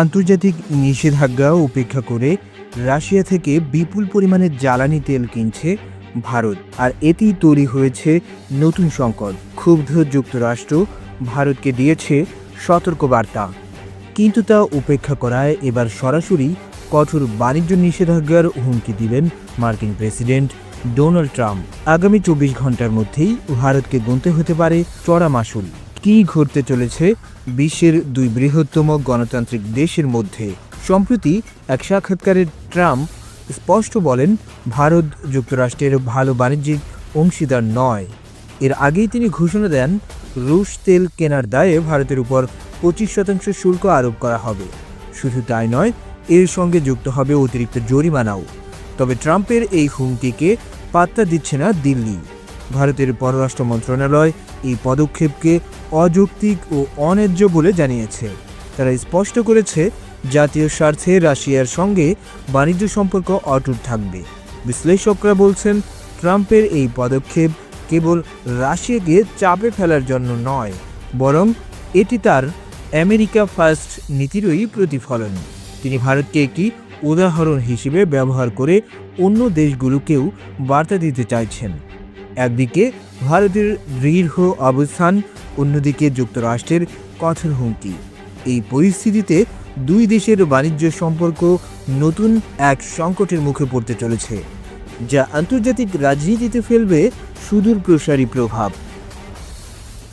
আন্তর্জাতিক নিষেধাজ্ঞা উপেক্ষা করে রাশিয়া থেকে বিপুল পরিমাণে জ্বালানি তেল কিনছে ভারত। আর এতেই তৈরি হয়েছে নতুন সংকট। ক্ষুব্ধ যুক্তরাষ্ট্র ভারতকে দিয়েছে সতর্কবার্তা। কিন্তু তা উপেক্ষা করায় এবার সরাসরি কঠোর বাণিজ্য নিষেধাজ্ঞার হুমকি দিলেন মার্কিন প্রেসিডেন্ট ডোনাল্ড ট্রাম্প। আগামী চব্বিশ ঘণ্টার মধ্যেই ভারতকে গুনতে হতে পারে চড়া মাসুল। কী ঘটতে চলেছে বিশ্বের দুই বৃহত্তম গণতান্ত্রিক দেশের মধ্যে? সম্প্রতি এক সাক্ষাৎকারে ট্রাম্প স্পষ্ট বলেন, ভারত যুক্তরাষ্ট্রের ভালো বাণিজ্যিক অংশীদার নয়। এর আগেই তিনি ঘোষণা দেন, রুশ তেল কেনার দায়ে ভারতের উপর পঁচিশ শতাংশ শুল্ক আরোপ করা হবে। শুধু তাই নয়, এর সঙ্গে যুক্ত হবে অতিরিক্ত জরিমানাও। তবে ট্রাম্পের এই হুমকিকে পাত্তা দিচ্ছে না দিল্লি। ভারতের পররাষ্ট্র মন্ত্রণালয় এই পদক্ষেপকে অযৌক্তিক ও অন্যায্য বলে জানিয়েছে। তারা স্পষ্ট করেছে, জাতীয় স্বার্থে রাশিয়ার সঙ্গে বাণিজ্য সম্পর্ক অটুট থাকবে। বিশ্লেষকরা বলছেন, ট্রাম্পের এই পদক্ষেপ কেবল রাশিয়াকে চাপে ফেলার জন্য নয়, বরং এটি তার আমেরিকা ফার্স্ট নীতিরই প্রতিফলন। তিনি ভারতকে একটি উদাহরণ হিসেবে ব্যবহার করে অন্য দেশগুলোকেও বার্তা দিতে চাইছেন। একদিকে ভারতের দৃঢ় অবস্থান, অন্যদিকে যুক্তরাষ্ট্রের কঠোর হুমকি। এই পরিস্থিতিতে দুই দেশের বাণিজ্য সম্পর্ক নতুন এক সংকটের মুখে পড়তে চলেছে, যা আন্তর্জাতিক রাজনীতিতে ফেলবে সুদূর প্রসারী প্রভাব।